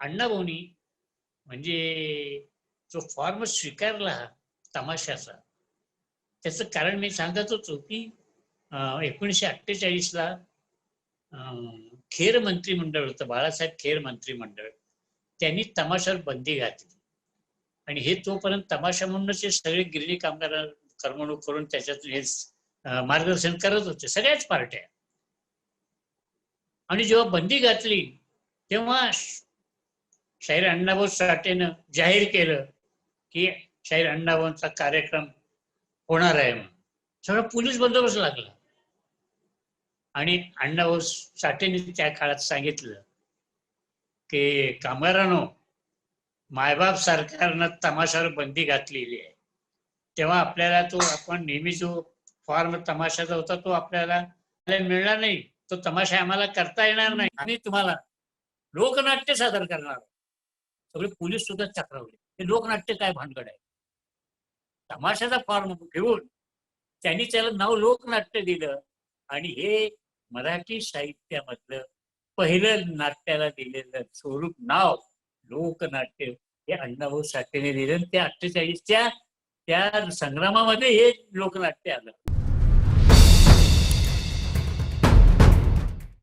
अण्णाभाऊनी म्हणजे जो फॉर्म स्वीकारला तमाशाचा त्याचं कारण मी सांगत होतो की एकोणीसशे अठ्ठेचाळीसला खेर मंत्रिमंडळ होतं बाळासाहेब खेर मंत्रिमंडळ. त्यांनी तमाशावर बंदी घातली. आणि हे तोपर्यंत तमाशा म्हणूनच हे सगळे गिरणी कामगार करमणूक करून त्याच्यातून हे मार्गदर्शन करत होते सगळ्याच पार्ट्या. आणि जेव्हा बंदी घातली तेव्हा शाहीर अण्णाभाऊ साठेनं जाहीर केलं की शाहीर अण्णाभाऊंचा कार्यक्रम होणार आहे म्हणून. सगळा पोलीस बंदोबस्त लागला. आणि अण्णाभाऊ साठेने त्या काळात सांगितलं की कामगारांनो मायबाप सरकारनं तमाशावर बंदी घातलेली आहे. तेव्हा आपल्याला तो आपण नेहमी जो फॉर्म तमाशाचा होता तो आपल्याला मिळणार नाही. तो तमाशा आम्हाला करता येणार नाही. आम्ही तुम्हाला लोकनाट्य सादर करणार सगळे पोलीस सुद्धा चक्रावले. हे लोकनाट्य काय भानगड आहे? तमाशाचा फॉर्म घेऊन त्यांनी त्याला नाव लोकनाट्य दिलं आणि हे मराठी साहित्यामधलं पहिलं नाट्याला दिलेलं स्वरूप नाव लोकनाट्य हे अण्णाभाऊ साठेने दिलं आणि त्या अठ्ठेचाळीसच्या त्या संग्रामामध्ये हे लोकनाट्य आलं.